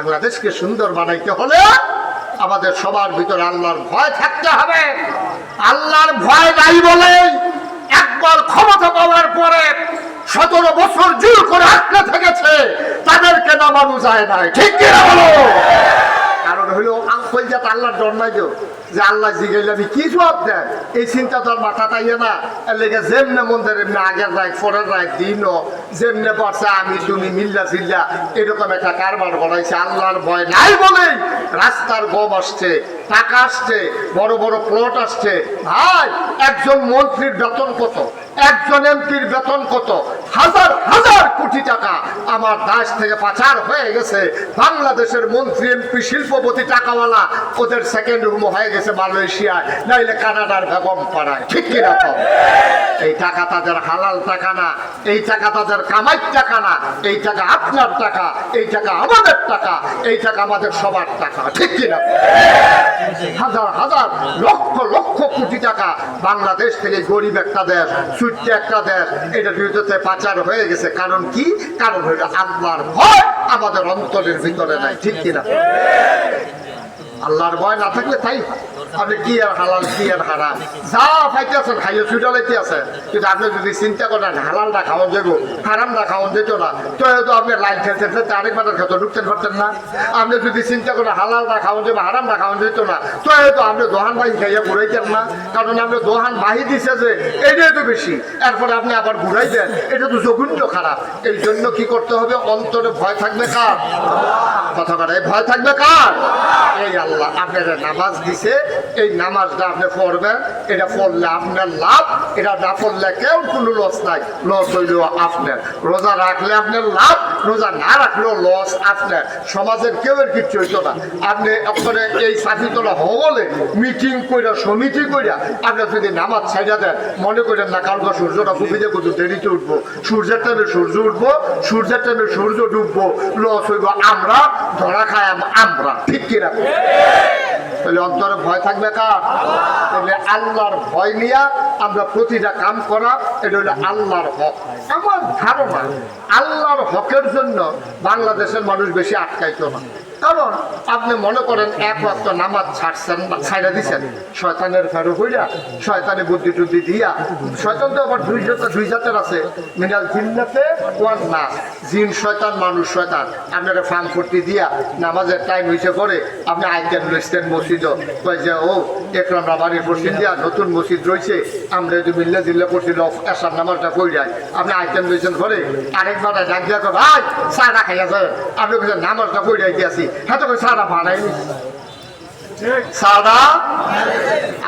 বাংলাদেশকে সুন্দর বানাইতে হলে আমাদের সবার ভিতরে আল্লাহর ভয় থাকতে হবে। আল্লাহর ভয় নাই বলে একবার ক্ষমতা পাওয়ার পরে সতেরো বছর জোর করে আটকে থেকেছে, তাদেরকে নামানো যায় না ঠিক কিনা বলো? কারণ হইল কলজাত আল্লাহর ডর নাই তো যে আল্লাহ জিগাইলে আমি কি জবাব দেন এই চিন্তা তোর মাথা তাইয়ে না। লেগে যেমনে মন্দির, এমনি আগের রাখ পরের রাখ দিন যেমনে পারছে আমি তুমি মিল্লা চিল্লা এরকম একটা কারবার বানাইছে, আল্লাহর ভয় নাই বলেই রাস্তার গম আসছে, টাকা আসছে, বড় বড় প্লট আসছে। ভাই, একজন মন্ত্রীর বেতন কত? একজন এমপির বেতন কত? হাজার হাজার কোটি টাকা আমার দেশ থেকে পাচার হয়ে গেছে। বাংলাদেশের মন্ত্রী, এমপি, শিল্পপতি, টাকাওয়ালা ওদের সেকেন্ড রুম হয়ে গেছে মালয়েশিয়ায়, নাইলে কানাডার বেগম পাড়ায়। ঠিক কিনা তো এই টাকা তাদের হালাল টাকা না, এই টাকা তাদের কামাইর টাকা না, এই টাকা আপনার টাকা, এই টাকা আমাদের টাকা, এই টাকা আমাদের সবার টাকা। ঠিক কিনা হাজার হাজার, লক্ষ লক্ষ কোটি টাকা বাংলাদেশ থেকে গরিব একটা দেশ ছোট্ট একটা দেশ, এটা বিরুদ্ধে পাচার হয়ে গেছে। কারণ কি? কারণ হইল আল্লাহর ভয় আমাদের অন্তরের ভিতরে নাই, ঠিক কিনা? আল্লাহর ভয় না থাকলে তাই আপনি কি আর হালাল, কি আর হারাম? যা পাইতে আছেন খাইয়ে ছুটালাইতে আছে। কিন্তু আপনি যদি চিন্তা করেন, হালালটা খাওয়ান যাব হারামটা খাওয়ান যেত না, তো হয়তো আপনি লাইন খেলতে খেলতে আরেকবার খেতে ঢুকতে পারতেন না। আপনি যদি চিন্তা করেন, হালালটা খাওয়ান যাব হারামটা খাওয়ান যেত না, তো হয়তো আপনি দোহান বাহি খাইয়া ঘুরাইতেন না। কারণ আপনি দোহান বাহি দিছে যে, এটাই তো বেশি। এরপরে আপনি আবার ঘুরাই দেন এটা তো জঘন্য খারাপ। এই জন্য কি করতে হবে? অন্তরে ভয় থাকবে কার? কথা কথা ভয় থাকবে কার? এই আল্লাহ আপনার নামাজ দিছে, এই নামাজটা আপনি পড়বেন। এটা পড়লে আপনার লাভ, এটা না পড়লে কেউ কোনো লস নাই। লস হইল আপনার। রোজা রাখলে আপনার লাভ রোজা না রাখলেও লস আপনার সমাজের কেউ এর কিচ্ছু হইতো না। আপনি আপনার এই সাথীতলা হলে মিটিং কইরা, সমিতি কইরা আপনি যদি নামাজ ছাইড়া দেন, মনে করেন না কালকে সূর্যটা ডুবিতে কত দেরিতে উঠবো। সূর্যের টাইমে সূর্য উঠবো, সূর্যের টাইমে সূর্য ডুববো লস হইব আমরা, ধরা খাই আমরা। ঠিক কিনা? তাহলে অন্তরে ভয় থাকবে কার? তাহলে আল্লাহর ভয় নিয়ে আমরা প্রতিটা কাম করা এটা হলো আল্লাহর হক। আমার ধারণা আল্লাহর হকের জন্য বাংলাদেশের মানুষ বেশি আটকাইতো না। কারণ আপনি মনে করেন এক নামাজ ছাড়ছেন বা ছাইড়া শয়তানের ফেরো হইয়া বুদ্ধি টুদ্ধি দিয়া, শয়তান তো আবার দুই জাতের দুই জাতের আছে। মিনাল জিন্নাতে ওয়ান না জিন শয়তান, মানুষ শয়তান। আপনারা ফার্ম করতে দিয়া নামাজের টাইম হয়েছে করে আপনি মসজিদ। কয় যে, ও, একরাম রাবারির মসজিদ দিয়া নতুন মসজিদ রয়েছে। আমরা যদি মিল্লা জিল্লা করছি এসার নামাজটা কই যায়। আপনি আইতেন লইছেন করে আরেকবার ডাক দিয়া ভাই সারা খাইয়া যায় আপনি নামাজটা কই যাইতে হ্যাঁ তো সাদা?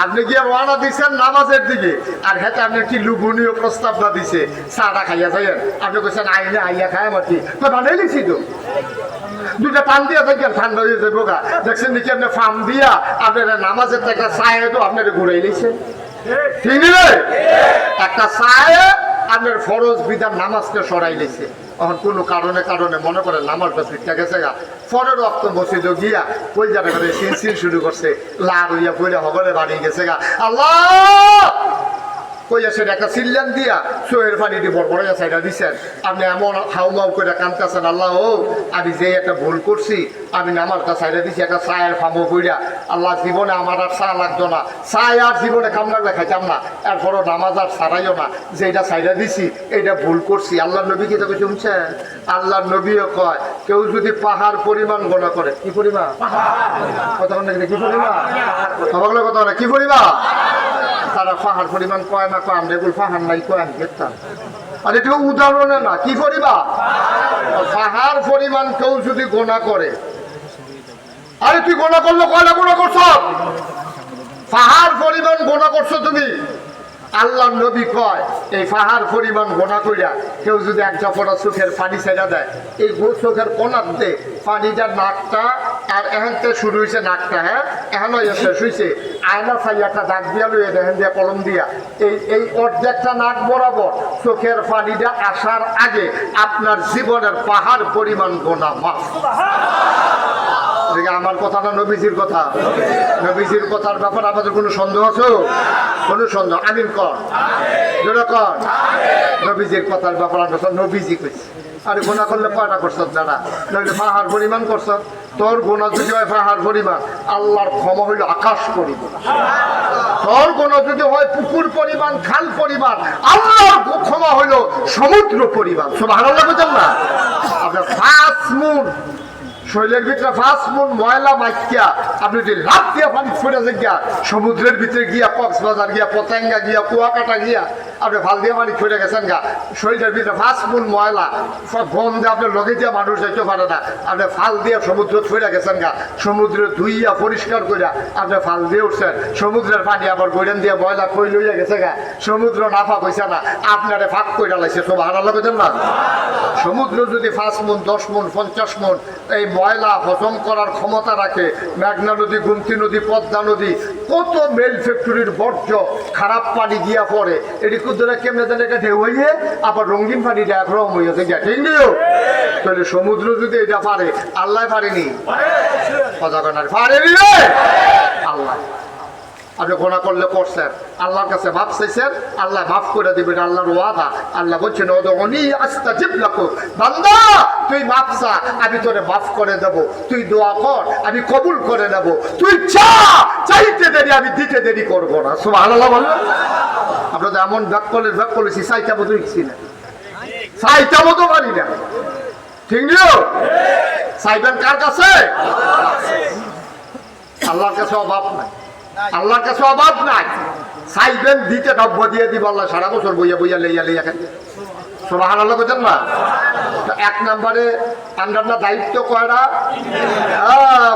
আপনি গিয়ে রওনা দিচ্ছেন নামাজের দিকে। আর হেতে আপনি কি লুবনীয় দিছে? সাদা খাইয়া যাইয়েন। আপনি কইছেন আইনে আইয়া খায় মাটি তো বানাই লিখছি তো? দুটা টান দিয়া থাকেন ঠান্ডা হয়ে যাব গা। দেখছেন নাকি আপনি ফার্ম দিয়া আপনার নামাজের একটা চায়ে তো আপনার ঘুরাই ঠিক একটা আপনার ফরজ, বিধান নামাজকে সরাই লিছে। এখন কোনো কারণে কারণে মনে করে নামাজটা ঠিকঠাক গেছে গা। ফরের রক্ত বসিল গিয়া ওই জায়গাটা করে সিন সিন শুরু করছে। লাল হইয়া পইলে হগলে বাড়ি গেছে গা। আল্লাহ! কইয়া সেটা একটা সিল্লান দিয়া চোয়ের পানি দিয়ে বড় বড় সাইডা দিছেন। আপনি এমন করে কানতেছেন আল্লাহ ও আমি যে একটা ভুল করছি আমি দিছি একটা চায়ের ফামো কইরা। আল্লাহ জীবনে আমার আর চা লাগতো না। চায় আর জীবনে খাইতাম না। এরপরও নামাজ আর ছাড়াইও না। যে এটা সাইডা দিছি এটা ভুল করছি। আল্লাহ নবী কি তোকে শুনছে আল্লাহ নবীও কয় কেউ যদি পাহাড় পরিমাণ গণা করে কি পরিমাণ? কথা বলে কি পরিমাণ? কথা কি পরিমাণ? তারা পাহাড় পরিমাণ কয় না কয়, আমরা এগুলো পাহাড় নাই কয় আমি দেখতাম আর এটা উদাহরণে না, কি করিবা? পাহাড় পরিমাণ কেউ যদি গোনা করে, আরে তুই গোনা করল, কয়লা গোনা করছ? পাহাড় পরিমাণ গোনা করছ তুমি। আল্লাহ নবী কয়, এই পাহাড় পরিমাণ গোনা কইরা কেউ যদি এক জপটা চোখের পানি ছেড়া দেয়, এই চোখের কোনাতে পানিটা নাকটা আর এখানতে শুরু হয়েছে নাকটা হ্যাঁ? এখানে শেষ হয়েছে আয়না চাই একটা দাগ দিয়া লইয়া দেখেন দিয়া, কলম দিয়া। এই এই অর্ধেকটা নাক বরাবর চোখের পানিটা আসার আগে আপনার জীবনের পাহাড় পরিমাণ গোনা এদিকে আমার কথা না নবীজির কথা? নবীজির কথার ব্যাপারে আমাদের কোনো সন্দেহ আছে? কোনো সন্দেহ? আমিন কর ক্ষমা খাল পরিমাণ। আল্লাহর ক্ষমা সমুদ্র পরিমাণ। সব ভালো লাগবে না? আপনার পাঁচ মুন। শরীরের ভিতরে ফার্স্ট মুন, ময়লা মাইকিয়া। আপনি যদি লাভ দিয়া পানি ফুটে গিয়া সমুদ্রের ভিতরে গিয়া কক্সবাজার গিয়া, পতেঙ্গা গিয়া, কুয়াকাটা গিয়া আপনি ভালো দিয়ে পানি ফুটে গেছেন গা। শরীরের ভিতরে ফার্স্ট মুন ময়লা, সব গন্ধে আপনি লগে দিয়া মানুষ যাইতে পারে না। আপনি ফাল দিয়ে সমুদ্র ফুটে গেছেন গা। সমুদ্র ধুইয়া পরিষ্কার কইরা আপনি ফাল দিয়ে উঠছেন। সমুদ্রের পানি আবার গৈরেন দিয়ে ময়লা কই লইয়া গেছে গা। সমুদ্র নাফা কইছে না, আপনারে ফাঁক কইরা লাইছে। সব হারা লাগেছেন না? সমুদ্র যদি পাঁচ মন দশ মন পঞ্চাশ মন এই ময়লা হজম করার ক্ষমতা রাখে, মেঘনা নদী, গুমতি নদী, পদ্মা নদী, কত মেল ফ্যাক্টরির বর্জ্য খারাপ পানি গিয়া পড়ে, এটি কুদরে কেমনে এটা ঢেউ হইয়ে, আবার রঙিন পানিটা একরকম হইয়াছে গিয়া ঠিক নিও তাহলে সমুদ্র যদি এটা পারে, আল্লাহ পারেনি? কনার পারেনি আল্লাহ। আপনি গোনা করলে করছেন, আল্লাহর কাছে মাফ চাইছেন, আল্লাহ মাফ করে দিবেন, আল্লাহর ওয়াদা। আল্লাহ বলছেন অনি আস্তা জিপ লাখো বান্দা, তুই মাফ চা, আমি তোরে মাফ করে দেব। তুই দোয়া কর, আমি কবুল করে নেব। তুই চা, চাইতে দেরি, আমি দিতে দেরি করব না। সব আল্লাহ বলবেন আপনাদের এমন ব্যাক করলে ব্যাক করেছি সাইটা মতো ইচ্ছি না? সাইটা মতো পারি না। ঠিক নিও? সাইবেন কার কাছে? আল্লাহর কাছে অভাব নাই। আল্লাহর কাছে অভাব নাই। চাইবেন দিতে নব্য দিয়ে দিব, আল্লাহ সারা বছর বইয়া বইয়া লইয়া লইয়া খাই সোমাহান আল্লাহ বুঝেন না? তো এক নম্বরে আমরা না দায়িত্ব কয়রা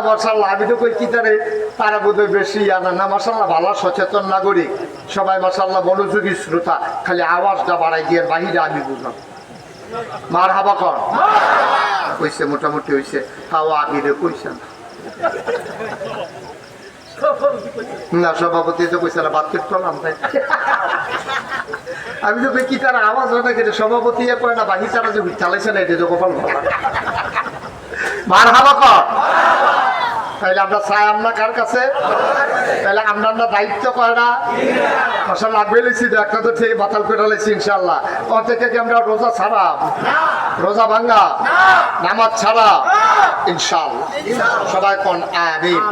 মশাল্লাহ আমি তো কই কি তারে তারা বোধহয় বেশি আনা না মশাল্লাহ ভালো সচেতন নাগরিক। সবাই মশাল্লাহ মনোযোগী শ্রোতা, খালি আওয়াজটা বাড়াই দিয়ে বাহিরে আমি বুঝলাম। মার হাবা কর। কইছে, মোটামুটি হইছে। তাও আগে কইছে না। সভাপতি তো বাদ করতে পারলাম আমি তো কি তার আওয়াজ হয় না সভাপতি এ না বাহি তারা যে চালাইছে না, এটা তো ভালো। মার হাবা কর। তাইলে আমরা চাই আমরা কার কাছে? তাহলে আমরা আমরা দায়িত্ব করে না। আসলে লাগবে লিখছি তো একটা তো ঠিক বাতাল করে লিখছি ইনশাল্লাহ ওর থেকে কি আমরা রোজা ছাড়া? রোজা ভাঙ্গা নামাজ ছাড়া? ইনশাল্লাহ সবাই কোন, আমিন।